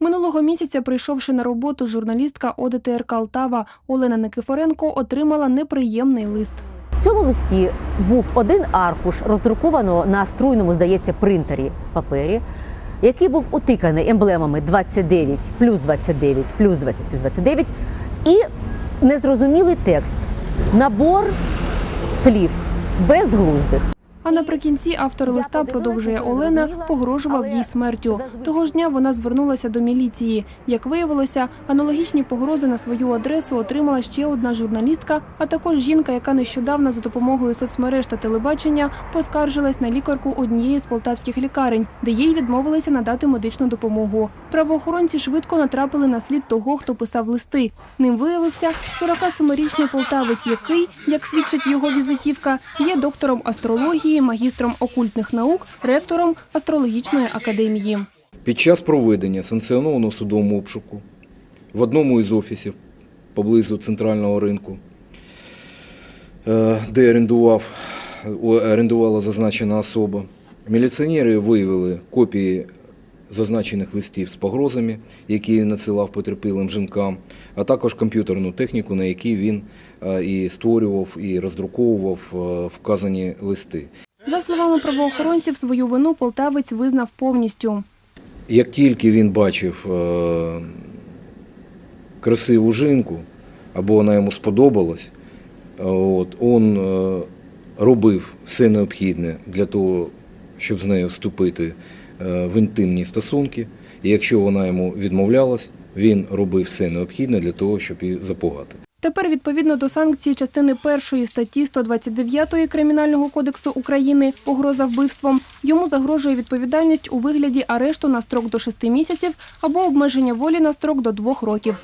Минулого місяця, прийшовши на роботу, журналістка ОДТРК Алтава Олена Никифоренко отримала неприємний лист. В цьому листі був один аркуш, роздрукованого на струйному, здається, принтері папері, який був утиканий емблемами 29 плюс 29 плюс 20 плюс 29 і незрозумілий текст. Набор слів безглуздих. А наприкінці автор листа продовжує Олена, погрожував їй смертю. Того ж дня вона звернулася до міліції. Як виявилося, аналогічні погрози на свою адресу отримала ще одна журналістка, а також жінка, яка нещодавно за допомогою соцмереж та телебачення поскаржилась на лікарку однієї з полтавських лікарень, де їй відмовилися надати медичну допомогу. Правоохоронці швидко натрапили на слід того, хто писав листи. Ним виявився 47-річний полтавець, який, як свідчить його візитівка, є доктором астрології, магістром окультних наук, ректором астрологічної академії. Під час проведення санкціонованого судового обшуку в одному із офісів поблизу центрального ринку, е, де орендував, орендувала зазначена особа, міліціонери виявили копії зазначених листів з погрозами, які він надсилав потерпілим жінкам, а також комп'ютерну техніку, на якій він е, і створював, і роздруковував е, вказані листи. За словами правоохоронців, свою вину полтавець визнав повністю. Як тільки він бачив е, красиву жінку, або вона йому сподобалась, от, він робив все необхідне для того, щоб з нею вступити в інтимні стосунки. І якщо вона йому відмовлялась, він робив все необхідне для того, щоб її запугати. Тепер, відповідно до санкції частини першої статті 129 Кримінального кодексу України погроза вбивством, йому загрожує відповідальність у вигляді арешту на строк до 6 місяців або обмеження волі на строк до 2 років.